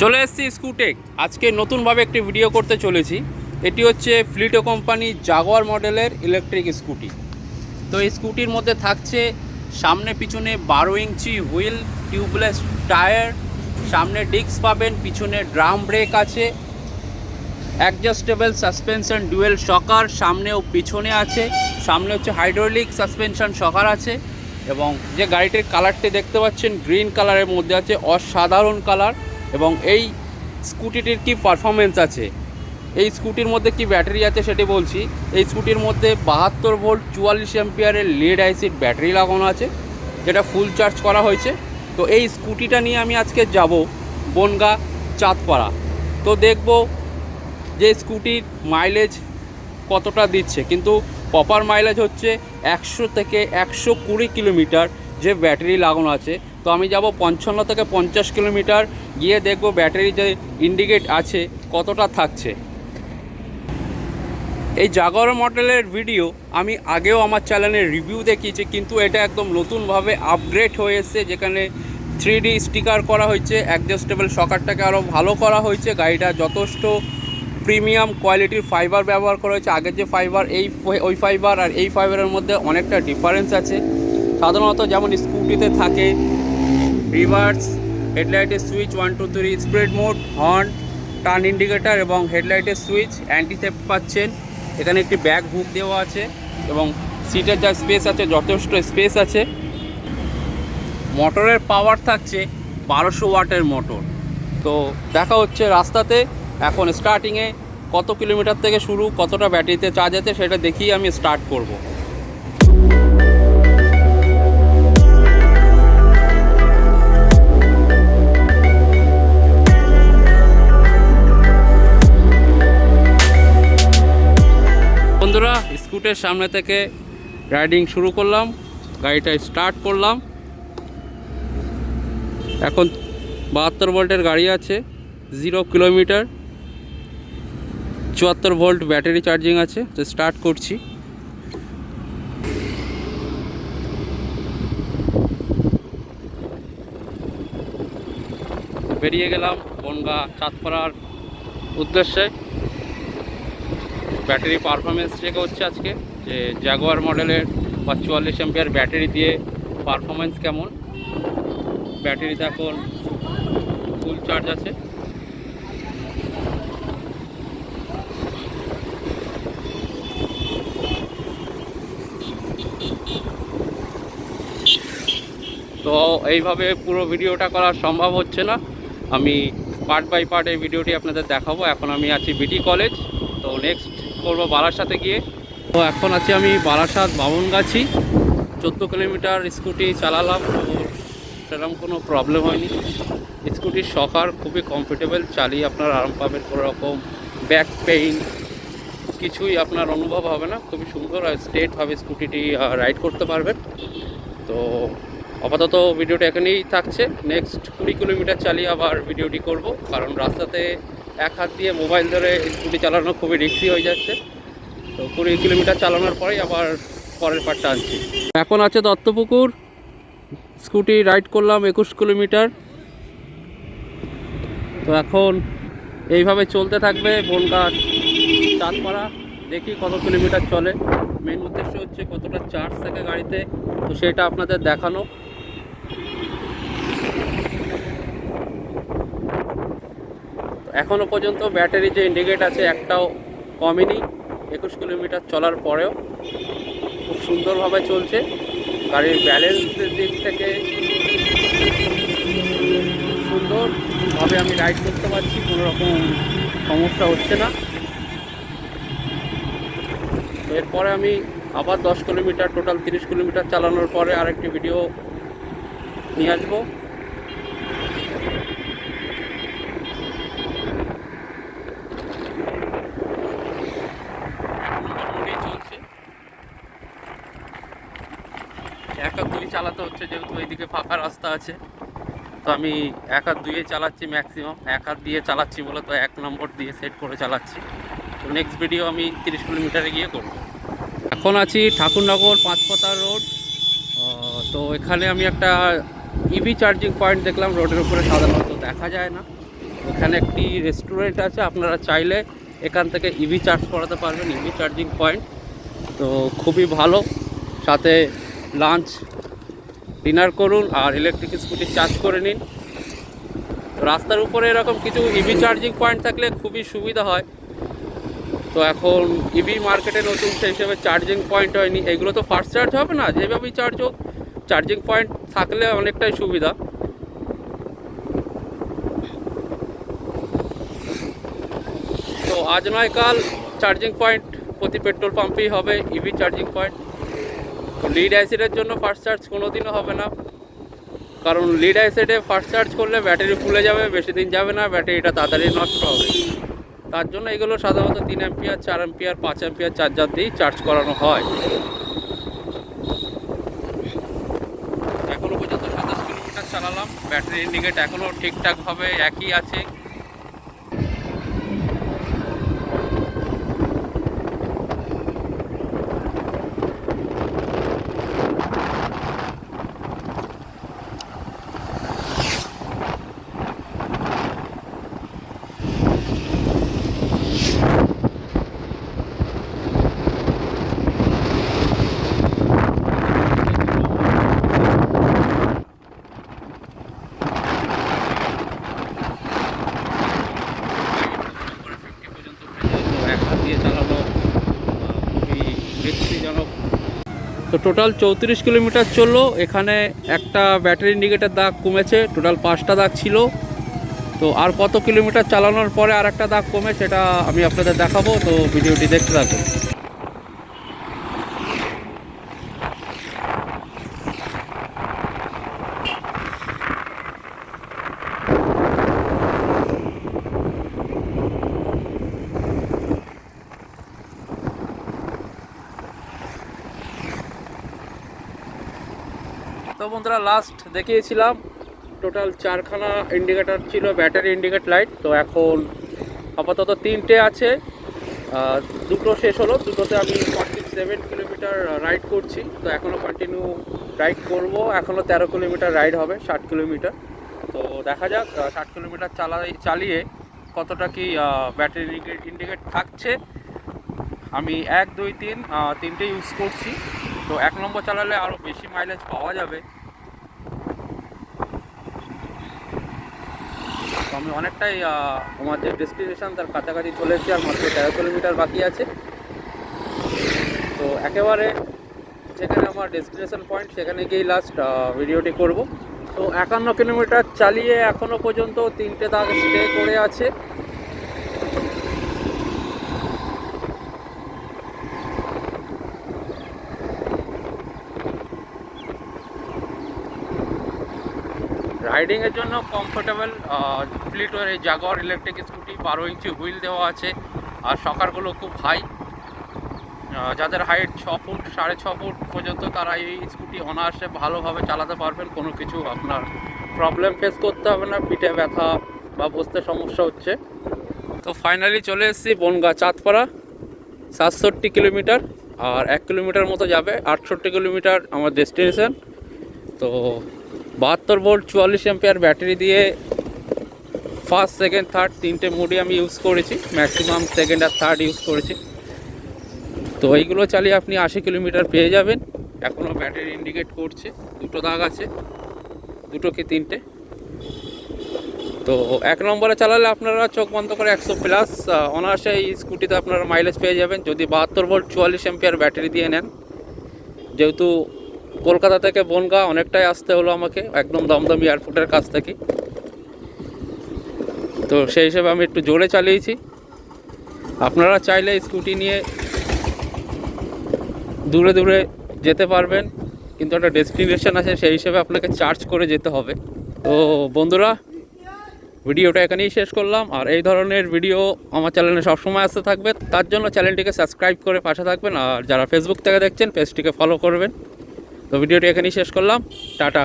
চলে এসেছি স্কুটেক আজকে নতুনভাবে একটি ভিডিও করতে চলেছি। এটি হচ্ছে ফ্লিটো কোম্পানি জাগোয়ার মডেলের ইলেকট্রিক স্কুটি তো এই স্কুটির মধ্যে থাকছে সামনে পিছনে বারো ইঞ্চি হুইল টিউবলেস টায়ার সামনে ডিস্ক পাবেন, পিছনে ড্রাম ব্রেক আছে অ্যাডজাস্টেবল সাসপেনশন ডুয়েল শকার সামনে ও পিছনে আছে, সামনে হচ্ছে হাইড্রোলিক সাসপেনশন শকার আছে এবং যে গাড়িটির কালারটি দেখতে পাচ্ছেন গ্রিন কালারের মধ্যে আছে, অসাধারণ কালার এবং এই স্কুটিটির কি পারফরমেন্স আছে? এই স্কুটির মধ্যে কি ব্যাটারি আছে সেটি বলছি। এই স্কুটির মধ্যে বাহাত্তর ভোল্ট চুয়াল্লিশ অ্যাম্পিয়ারের লিড অ্যাসিড ব্যাটারি লাগানো আছে, যেটা ফুল চার্জ করা হয়েছে। তো এই স্কুটিটা নিয়ে আমি আজকে যাব বনগা চাঁদপাড়া। তো দেখব যে স্কুটির মাইলেজ কতটা দিচ্ছে। কিন্তু প্রপার মাইলেজ হচ্ছে একশো থেকে একশো কুড়ি কিলোমিটার যে ব্যাটারি লাগানো আছে। তো আমি যাব পঞ্চান্ন থেকে পঞ্চাশ কিলোমিটার, গিয়ে দেখব ব্যাটারি যে ইন্ডিকেট আছে, কতটা থাকছে। এই জাগর মডেলের ভিডিও আমি আগেও আমার চ্যানেলে রিভিউ দেখিয়েছি, কিন্তু এটা একদম নতুনভাবে আপগ্রেড হয়ে এসেছে, যেখানে থ্রি ডি স্টিকার করা হয়েছে অ্যাডজাস্টেবল সকারটাকে আরও ভালো করা হয়েছে, গাড়িটা যথেষ্ট প্রিমিয়াম কোয়ালিটির ফাইবার ব্যবহার করা হয়েছে। আগের যে ফাইবার এই ওই ফাইবার আর এই ফাইবারের মধ্যে অনেকটা ডিফারেন্স আছে। সাধারণত যেমন স্কুটিতে থাকে, reverse, হেডলাইটের switch one two three speed mode horn turn indicator এবং হেডলাইটের সুইচ অ্যান্টি থেফট পাচ্ছেন। এখানে একটি ব্যাগ হুক দেওয়া আছে এবং সিটের যা স্পেস আছে, যথেষ্ট স্পেস আছে। মোটরের পাওয়ার থাকছে বারোশো ওয়াটের মোটর তো দেখা হচ্ছে রাস্তাতে, এখন স্টার্টিংয়ে কত কিলোমিটার থেকে শুরু, কতটা ব্যাটারিতে চার্জ আছে, সেটা দেখিয়ে আমি স্টার্ট করব। বন্ধুরা, স্কুটের সামনে থেকে রাইডিং শুরু করলাম, গাড়িটা স্টার্ট করলাম। এখন বাহাত্তর ভোল্টের গাড়ি আছে, জিরো কিলোমিটার, চুয়াত্তর ভোল্ট ব্যাটারি চার্জিং আছে, তো স্টার্ট করছি। বেরিয়ে গেলাম বনগা চাঁদপাড়ার উদ্দেশ্যে। ব্যাটারি পারফরমেন্স চেক হচ্ছে আজকে, যে জাগুয়ার মডেলের বা চুয়াল্লিশ এম্পিয়ার ব্যাটারি দিয়ে পারফরমেন্স কেমন? ব্যাটারিতে এখন ফুল চার্জ আছে। তো এইভাবে পুরো ভিডিওটা করা সম্ভব হচ্ছে না। আমি পার্ট বাই পার্ট এই ভিডিওটি আপনাদের দেখাবো। এখন আমি আছি বিটি কলেজ তো নেক্সট করব বারাসাতে গিয়ে। তো এখন আছি আমি বারাসাত বামনগাছি। চোদ্দ কিলোমিটার স্কুটি চালালাম তো সেরকম কোনো প্রবলেম হয়নি। স্কুটির শখার খুবই কমফোর্টেবল চালিয়ে আপনার আরাম পাবেন কোনো রকম ব্যাক পেইন কিছুই আপনার অনুভব হবে না। খুবই সুন্দর আর স্টেটভাবে স্কুটিটি রাইড করতে পারবেন। তো আপাতত ভিডিওটা এখানেই থাকছে। নেক্সট কুড়ি কিলোমিটার চালিয়ে আবার ভিডিওটি করব। কারণ রাস্তাতে এক হাত দিয়ে মোবাইল ধরে স্কুটি চালানো খুবই রিক্সি হয়ে যাচ্ছে। তো কুড়ি কিলোমিটার চালানোর পরেই আবার পরের পার্টটা আনছি। এখন আছে দত্তপুকুর। স্কুটি রাইড করলাম একুশ কিলোমিটার। তো এখন এইভাবে চলতে থাকবে বনগা চাঁদপাড়া। দেখি কত কিলোমিটার চলে। মেন উদ্দেশ্য হচ্ছে কতটা চার্জ থাকে গাড়িতে। তো সেটা আপনাদের দেখানো। এখনও পর্যন্ত ব্যাটারি যে ইন্ডিকেট আছে একটাও কমেনি। একুশ কিলোমিটার চলার পরেও খুব সুন্দরভাবে চলছে। গাড়ির ব্যালেন্সের দিক থেকে সুন্দরভাবে আমি রাইড করতে পারছি, কোনো রকম সমস্যা হচ্ছে না। এরপরে আমি আবার দশ কিলোমিটার টোটাল তিরিশ কিলোমিটার চালানোর পরে আরেকটি ভিডিও নিয়ে আসব মোটামুটি চলছে এক আর দুই চালাতে হচ্ছে, যেহেতু এইদিকে ফাঁকা রাস্তা আছে। তো আমি এক হাত দুয়ে চালাচ্ছি ম্যাক্সিমাম এক হাত দিয়ে চালাচ্ছি বলে তো এক নম্বর দিয়ে সেট করে চালাচ্ছি। তো নেক্সট ভিডিও আমি তিরিশ কিলোমিটারে গিয়ে করব। এখন আছি ঠাকুরনগর পাঁচপতা রোড। তো এখানে আমি একটা ইভি চার্জিং পয়েন্ট দেখলাম, রোডের উপরে সাধারণত দেখা যায় না। এখানে একটি রেস্টুরেন্ট আছে, আপনারা চাইলে এখান থেকে ইভি চার্জ করাতে পারবেন ইভি চার্জিং পয়েন্ট তো খুবই ভালো, সাথে লাঞ্চ ডিনার করুন আর ইলেকট্রিক স্কুটি চার্জ করে নিন। রাস্তার উপরে এরকম কিছু ইভি চার্জিং পয়েন্ট থাকলে খুবই সুবিধা হয়। তো এখন ইভি মার্কেটে নতুন সেই হিসেবে চার্জিং পয়েন্ট হয়নি। এগুলো তো ফাস্ট চার্জ হবে না, যেভাবেই চার্জ হোক চার্জিং পয়েন্ট থাকলে অনেকটাই সুবিধা। তো আজ নয় কাল চার্জিং পয়েন্ট প্রতি পেট্রোল পাম্পেই হবে ইভি চার্জিং পয়েন্ট তো লিড অ্যাসিডের জন্য ফাস্ট চার্জ কোনো দিনও হবে না। কারণ লিড অ্যাসিডে ফাস্ট চার্জ করলে ব্যাটারি ফুলে যাবে, বেশি দিন যাবে না ব্যাটারিটা তাড়াতাড়ি নষ্ট হবে। তার জন্য এগুলো সাধারণত তিন অ্যাম্পিয়ার চার অ্যাম্পিয়ার পাঁচ অ্যাম্পিয়ার চার্জার দিয়েই চার্জ করানো হয়। এখনও পর্যন্ত সাতাশ কিলোমিটার চালালাম, ব্যাটারি ইন্ডিকেট এখনও ঠিকঠাকভাবে একই আছে করে ফিফটি পর্যন্ত উঠে যায় তো এক হাত দিয়ে চালানো আহ, খুবই রিস্কিজনক তো টোটাল চৌত্রিশ কিলোমিটার চলল। এখানে একটা ব্যাটারি ইন্ডিকেটার দাগ কমেছে, টোটাল পাঁচটা দাগ ছিল। তো আর কত কিলোমিটার চালানোর পরে আর একটা দাগ কমে সেটা আমি আপনাদের দেখাবো, তো ভিডিওটি দেখতে থাকুন। তো বন্ধুরা লাস্ট দেখিয়েছিলাম। টোটাল চারখানা ইন্ডিকেটর ছিল ব্যাটারি ইন্ডিকেট লাইট তো এখন আপাতত তিনটে আছে। দুটো শেষ হলো। দুটোতে আমি ফর্টি সেভেন কিলোমিটার রাইড করছি। তো এখনও কন্টিনিউ রাইড করব। এখনও তেরো কিলোমিটার রাইড হবে, ষাট কিলোমিটার। তো দেখা যাক ষাট কিলোমিটার চালাই, চালিয়ে কতটা কি ব্যাটারি ইন্ডিকেট থাকছে। আমি এক, দুই, তিন তিনটে ইউজ করছি। তো এক নম্বর চালালে আরও বেশি মাইলেজ পাওয়া যাবে। তো আমি অনেকটাই আমার যে ডেস্টিনেশন তার কাছাকাছি চলে এসেছি, আর মাত্র তেরো কিলোমিটার বাকি আছে। তো একেবারে যেখানে আমার ডেস্টিনেশন পয়েন্ট সেখানে গিয়েই লাস্ট ভিডিওটি করব। তো একান্ন কিলোমিটার চালিয়ে এখনও পর্যন্ত তিনটে দাগ স্টে করে আছে। রাইডিংয়ের জন্য কমফোর্টেবল ফ্লিটোর এই জাগর ইলেকট্রিক স্কুটি বারো ইঞ্চি হুইল দেওয়া আছে, আর সকারগুলো খুব হাই যাদের হাইট ছ ফুট, সাড়ে ছ ফুট পর্যন্ত তারা এই স্কুটি অনায়াসে ভালোভাবে চালাতে পারবেন, কোনো কিছু আপনার প্রবলেম ফেস করতে হবে না, পিঠে ব্যথা বা বসতে সমস্যা হচ্ছে। তো ফাইনালি চলে এসেছি বনগা চাঁদপাড়া, সাতষট্টি কিলোমিটার, আর এক কিলোমিটার মতো যাবে, আটষট্টি কিলোমিটার আমার ডেস্টিনেশন তো বাহাত্তর ভোল্ট, চুয়াল্লিশ এম্পিয়ার ব্যাটারি দিয়ে ফার্স্ট সেকেন্ড থার্ড তিনটে মোডই আমি ইউজ করেছি ম্যাক্সিমাম সেকেন্ড আর থার্ড ইউজ করেছি। তো এইগুলো চালিয়ে আপনি আশি কিলোমিটার পেয়ে যাবেন। এখনও ব্যাটারি ইন্ডিকেট করছে, দুটো দাগ আছে, দুটো কি তিনটে। তো এক নম্বরে চালালে আপনারা চোখ বন্ধ করে একশো প্লাস অনায়াসে এই স্কুটিতে আপনারা মাইলেজ পেয়ে যাবেন। যদি বাহাত্তর ভোল্ট, চুয়াল্লিশ এম্পিয়ার ব্যাটারি দিয়ে নেন, যেহেতু কলকাতা থেকে বনগা অনেকটাই আসতে হলো আমাকে, একদম দমদম এয়ারপোর্টের কাছ থেকে। তো সেই হিসেবে আমি একটু জোরে চালিয়েছি। আপনারা চাইলে স্কুটি নিয়ে দূরে দূরে যেতে পারবেন, কিন্তু একটা ডেস্টিনেশন আছে, সেই হিসেবে আপনাকে চার্জ করে যেতে হবে। তো বন্ধুরা, ভিডিওটা এখানেই শেষ করলাম, আর এই ধরনের ভিডিও আমার চ্যানেলে সবসময় আসতে থাকবে। তার জন্য চ্যানেলটিকে সাবস্ক্রাইব করে পাশে থাকবেন, আর যারা ফেসবুক থেকে দেখছেন পেজটিকে ফলো করবেন। তো ভিডিওটি এখানেই শেষ করলাম। টাটা।